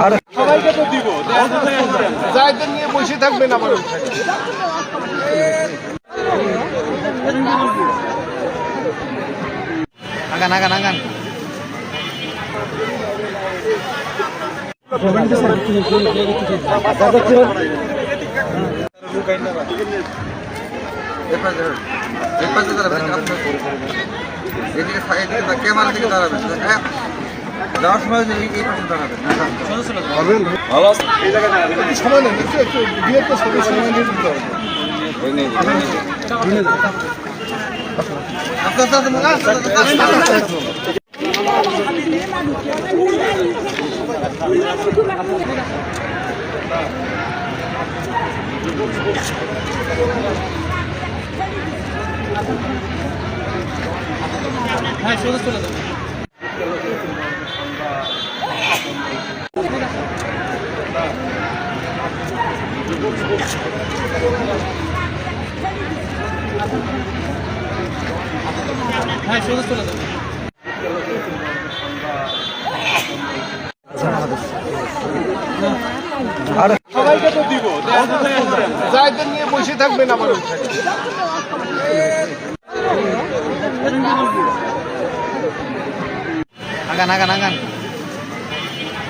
আর। সবাইকে তো দিব যাইদের নিয়ে বসে থাকবেন আমার আগান আগান আগান এদিকে এদিকে ক্যামেরা দিকে দাঁড়াবেন। হ্যাঁ। যাওয়ার সময় এই এই পাশে দাঁড়াবেন। সময় নেই একটু একটু বিয়ের সময় নিয়ে দিতে হবে। আস্তে আস্তে আস্তে আস্তে আস্তে আস্তে। আর সবাইকে তো দিব যাইদের নিয়ে বসে থাকবেন আমার আগান আগান আগান এই পাশে এই পাশে দাঁড়াবেন আস্তে আস্তে।